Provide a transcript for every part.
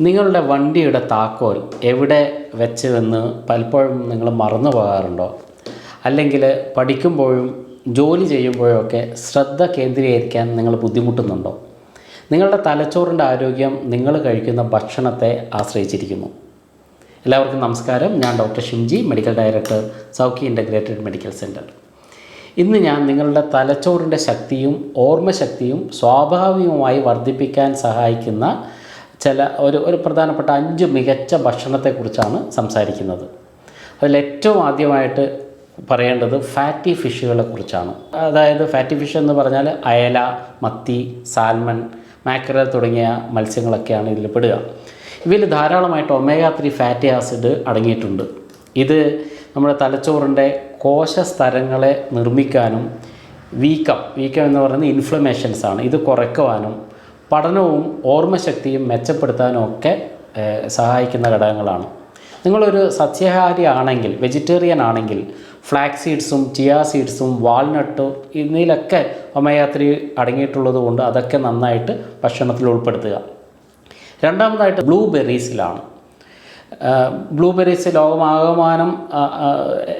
നിങ്ങളുടെ വണ്ടിയുടെ താക്കോൽ എവിടെ വെച്ച് എന്ന് പലപ്പോഴും നിങ്ങൾ മറന്നു പോകാറുണ്ടോ? അല്ലെങ്കിൽ പഠിക്കുമ്പോഴും ജോലി ചെയ്യുമ്പോഴും ഒക്കെ ശ്രദ്ധ കേന്ദ്രീകരിക്കാൻ നിങ്ങൾ ബുദ്ധിമുട്ടുന്നുണ്ടോ? നിങ്ങളുടെ തലച്ചോറിന്റെ ആരോഗ്യം നിങ്ങൾ കഴിക്കുന്ന ഭക്ഷണത്തെ ആശ്രയിച്ചിരിക്കുന്നു. എല്ലാവർക്കും നമസ്കാരം. ഞാൻ doctor Shimji medical director Saukhya integrated medical centre. ഇന്ന് ഞാൻ നിങ്ങളുടെ തലച്ചോറിന്റെ ശക്തിയും ഓർമ്മശക്തിയും സ്വാഭാവികമായി വർദ്ധിപ്പിക്കാൻ സഹായിക്കുന്ന ചില ഒരു ഒരു പ്രധാനപ്പെട്ട അഞ്ച് മികച്ച ഭക്ഷണത്തെക്കുറിച്ചാണ് സംസാരിക്കുന്നത്. അതിൽ ഏറ്റവും ആദ്യമായിട്ട് പറയേണ്ടത് ഫാറ്റി ഫിഷുകളെ കുറിച്ചാണ്. അതായത് ഫാറ്റി ഫിഷ് എന്ന് പറഞ്ഞാൽ അയല മത്തി സാൽമൺ മാക്കറൽ തുടങ്ങിയ മത്സ്യങ്ങളൊക്കെയാണ് ഇതിൽ പെടുക. ഇവയിൽ ധാരാളമായിട്ട് ഒമേഗ ത്രീ ഫാറ്റി ആസിഡ് അടങ്ങിയിട്ടുണ്ട്. ഇത് നമ്മുടെ തലച്ചോറിന്റെ കോശസ്തരങ്ങളെ നിർമ്മിക്കാനും വീക്കം വീക്കം എന്ന് പറയുന്നത് ഇൻഫ്ലമേഷൻസാണ് ഇത് കുറയ്ക്കുവാനും പഠനവും ഓർമ്മശക്തിയും മെച്ചപ്പെടുത്താനും ഒക്കെ സഹായിക്കുന്ന ഘടകങ്ങളാണ്. നിങ്ങളൊരു സസ്യഹാരി ആണെങ്കിൽ വെജിറ്റേറിയൻ ആണെങ്കിൽ ഫ്ലാക്സ് സീഡ്സും ചിയാ സീഡ്സും വാൾനട്ട് ഇതിലൊക്കെ ഒമേഗ അടങ്ങിയിട്ടുള്ളത് കൊണ്ട് അതൊക്കെ നന്നായിട്ട് ഭക്ഷണത്തിൽ ഉൾപ്പെടുത്തുക. രണ്ടാമതായിട്ട് ബ്ലൂബെറീസിലാണ്. ബ്ലൂബെറീസ് ലോകമാകമാനം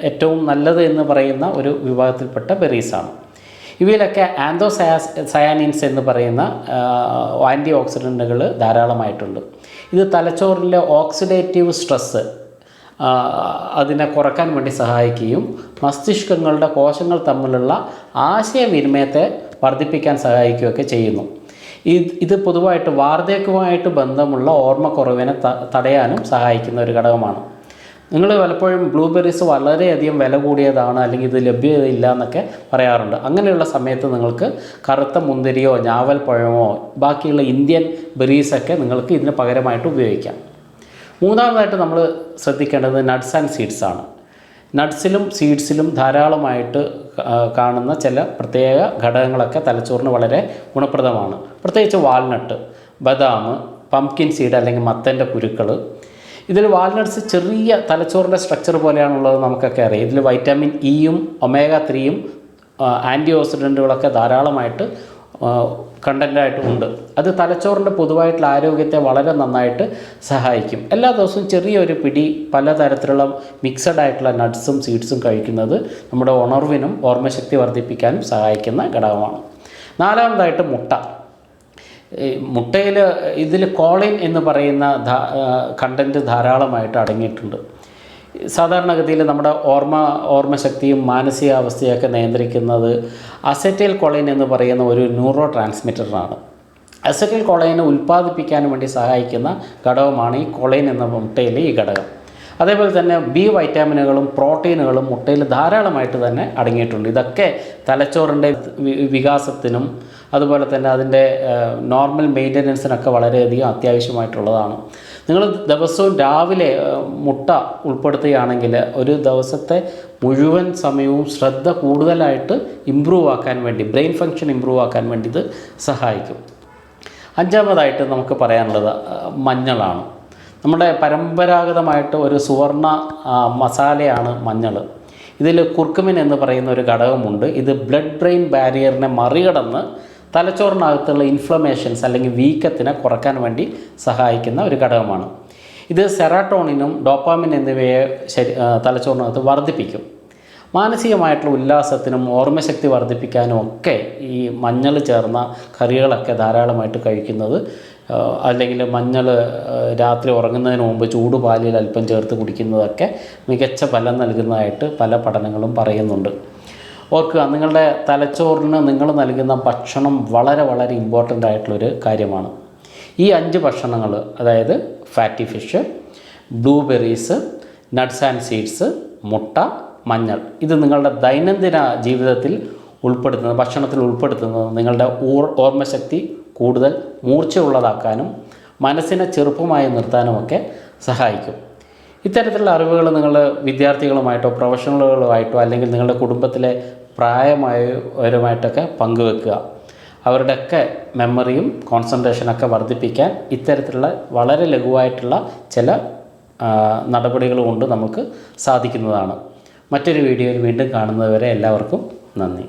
ഏറ്റവും നല്ലത് എന്ന് പറയുന്ന ഒരു വിഭാഗത്തിൽപ്പെട്ട ബെറീസാണ്. ഇവയിലൊക്കെ ആൻതോസയാസ് സയാനിൻസ് എന്ന് പറയുന്ന ആന്റി ഓക്സിഡന്റുകൾ ധാരാളമായിട്ടുണ്ട്. ഇത് തലച്ചോറിലെ ഓക്സിഡേറ്റീവ് സ്ട്രെസ്സ് അതിനെ കുറയ്ക്കാൻ വേണ്ടി സഹായിക്കുകയും മസ്തിഷ്കങ്ങളുടെ കോശങ്ങൾ തമ്മിലുള്ള ആശയവിനിമയത്തെ വർദ്ധിപ്പിക്കാൻ സഹായിക്കുകയൊക്കെ ചെയ്യുന്നു. ഇത് ഇത് പൊതുവായിട്ട് വാർദ്ധക്യവുമായിട്ട് ബന്ധമുള്ള ഓർമ്മക്കുറവിനെ തടയാനും സഹായിക്കുന്ന ഒരു ഘടകമാണ്. നിങ്ങൾ പലപ്പോഴും ബ്ലൂബെറീസ് വളരെയധികം വില കൂടിയതാണ് അല്ലെങ്കിൽ ഇത് ലഭ്യതയില്ല എന്നൊക്കെ പറയാറുണ്ട്. അങ്ങനെയുള്ള സമയത്ത് നിങ്ങൾക്ക് കറുത്ത മുന്തിരിയോ ഞാവൽ പഴമോ ബാക്കിയുള്ള ഇന്ത്യൻ ബെറീസൊക്കെ നിങ്ങൾക്ക് ഇതിന് പകരമായിട്ട് ഉപയോഗിക്കാം. മൂന്നാമതായിട്ട് നമ്മൾ ശ്രദ്ധിക്കേണ്ടത് നട്ട്സ് ആൻഡ് സീഡ്സ് ആണ്. നട്ട്സിലും സീഡ്സിലും ധാരാളമായിട്ട് കാണുന്ന ചില പ്രത്യേക ഘടകങ്ങളൊക്കെ തലച്ചോറിന് വളരെ ഗുണപ്രദമാണ്. പ്രത്യേകിച്ച് വാൾനട്ട് ബദാം പംകിൻ സീഡ് അല്ലെങ്കിൽ മത്തന്റെ കുരുക്കൾ ഇതിൽ വാൾനട്ട്സ് ചെറിയ തലച്ചോറിന്റെ സ്ട്രക്ചർ പോലെയാണുള്ളത് നമുക്കൊക്കെ അറിയാം. ഇതിൽ വൈറ്റമിൻ ഇയും ഒമേഗ ത്രീയും ആന്റി ഓക്സിഡന്റുകളൊക്കെ ധാരാളമായിട്ട് കണ്ടന്റായിട്ട് ഉണ്ട്. അത് തലച്ചോറിന്റെ പൊതുവായിട്ടുള്ള ആരോഗ്യത്തെ വളരെ നന്നായിട്ട് സഹായിക്കും. എല്ലാ ദിവസവും ചെറിയൊരു പിടി പലതരത്തിലുള്ള മിക്സഡ് ആയിട്ടുള്ള നട്ട്സും സീഡ്സും കഴിക്കുന്നത് നമ്മുടെ ഉണർവിനും ഓർമ്മശക്തി വർദ്ധിപ്പിക്കാനും സഹായിക്കുന്ന ഘടകമാണ്. നാലാമതായിട്ട് മുട്ട. മുട്ടയിൽ ഇതിൽ കോളിൻ എന്ന് പറയുന്ന കണ്ടന്റ് ധാരാളമായിട്ട് അടങ്ങിയിട്ടുണ്ട്. സാധാരണഗതിയിൽ നമ്മുടെ ഓർമ്മ ഓർമ്മശക്തിയും മാനസികാവസ്ഥയൊക്കെ നിയന്ത്രിക്കുന്നത് അസെറ്റൈൽ കൊളൈൻ എന്ന് പറയുന്ന ഒരു ന്യൂറോ ട്രാൻസ്മിറ്ററാണ്. അസെറ്റൈൽ കൊളൈനെ ഉൽപ്പാദിപ്പിക്കാൻ വേണ്ടി സഹായിക്കുന്ന ഘടകമാണ് ഈ കോളൈൻ എന്ന മുട്ടയിലെ ഈ ഘടകം. അതേപോലെ തന്നെ ബി വൈറ്റാമിനുകളും പ്രോട്ടീനുകളും മുട്ടയിൽ ധാരാളമായിട്ട് തന്നെ അടങ്ങിയിട്ടുണ്ട്. ഇതൊക്കെ തലച്ചോറിന്റെ വികാസത്തിനും അതുപോലെ തന്നെ അതിന്റെ നോർമൽ മെയിന്റനൻസിനൊക്കെ വളരെയധികം അത്യാവശ്യമായിട്ടുള്ളതാണ്. നിങ്ങൾ ദിവസവും രാവിലെ മുട്ട ഉൾപ്പെടുത്തുകയാണെങ്കിൽ ഒരു ദിവസത്തെ മുഴുവൻ സമയവും ശ്രദ്ധ കൂടുതലായിട്ട് ഇമ്പ്രൂവ് ആക്കാൻ വേണ്ടി ബ്രെയിൻ ഫങ്ഷൻ ഇമ്പ്രൂവ് ആക്കാൻ വേണ്ടി ഇത് സഹായിക്കും. അഞ്ചാമതായിട്ട് നമുക്ക് പറയാനുള്ളത് മഞ്ഞളാണ്. നമ്മുടെ പരമ്പരാഗതമായിട്ട് ഒരു സുവർണ മസാലയാണ് മഞ്ഞൾ ഇതിൽ കുർക്കുമിൻ എന്ന് പറയുന്ന ഒരു ഘടകമുണ്ട്. ഇത് ബ്ലഡ് ബ്രെയിൻ ബാരിയറിനെ മറികടന്ന് തലച്ചോറിനകത്തുള്ള ഇൻഫ്ലമേഷൻസ് അല്ലെങ്കിൽ വീക്കത്തിനെ കുറയ്ക്കാൻ വേണ്ടി സഹായിക്കുന്ന ഒരു ഘടകമാണ്. ഇത് സെറാട്ടോണിനും ഡോപ്പാമിൻ എന്നിവയെ ശരി തലച്ചോറിനകത്ത് വർദ്ധിപ്പിക്കും. മാനസികമായിട്ടുള്ള ഉല്ലാസത്തിനും ഓർമ്മശക്തി വർദ്ധിപ്പിക്കാനും ഒക്കെ ഈ മഞ്ഞൾ ചേർന്ന കറികളൊക്കെ ധാരാളമായിട്ട് കഴിക്കുന്നത് അല്ലെങ്കിൽ മഞ്ഞൾ രാത്രി ഉറങ്ങുന്നതിന് മുമ്പ് ചൂടുപാലിൽ അല്പം ചേർത്ത് കുടിക്കുന്നതൊക്കെ മികച്ച ഫലം നൽകുന്നതായിട്ട് പല പഠനങ്ങളും പറയുന്നുണ്ട്. ഓർക്കുക നിങ്ങളുടെ തലച്ചോറിന് നിങ്ങൾ നൽകുന്ന ഭക്ഷണം വളരെ വളരെ ഇമ്പോർട്ടന്റ് ആയിട്ടുള്ളൊരു കാര്യമാണ്. ഈ അഞ്ച് ഭക്ഷണങ്ങൾ അതായത് fatty fish blueberries nuts and seeds മുട്ട മഞ്ഞൾ ഇത് നിങ്ങളുടെ ദൈനംദിന ജീവിതത്തിൽ ഉൾപ്പെടുത്തുന്നത് ഭക്ഷണത്തിൽ ഉൾപ്പെടുത്തുന്നത് നിങ്ങളുടെ ഓർ ഓർമ്മശക്തി കൂടുതൽ മൂർച്ചയുള്ളതാക്കാനും മനസ്സിനെ ചെറുപ്പമായി നിർത്താനുമൊക്കെ സഹായിക്കും. ഇത്തരത്തിലുള്ള അറിവുകൾ നിങ്ങൾ വിദ്യാർത്ഥികളുമായിട്ടോ പ്രൊഫഷണലുകളുമായിട്ടോ അല്ലെങ്കിൽ നിങ്ങളുടെ കുടുംബത്തിലെ പ്രായമായവരുമായിട്ടൊക്കെ പങ്കുവെക്കുക. അവരുടെയൊക്കെ മെമ്മറിയും കോൺസെൻട്രേഷനൊക്കെ വർദ്ധിപ്പിക്കാൻ ഇത്തരത്തിലുള്ള വളരെ ലഘുവായിട്ടുള്ള ചില നടപടികൾ കൊണ്ട് നമുക്ക് സാധിക്കുന്നതാണ്. മറ്റൊരു വീഡിയോയിൽ വീണ്ടും കാണുന്നതുവരെ എല്ലാവർക്കും നന്ദി.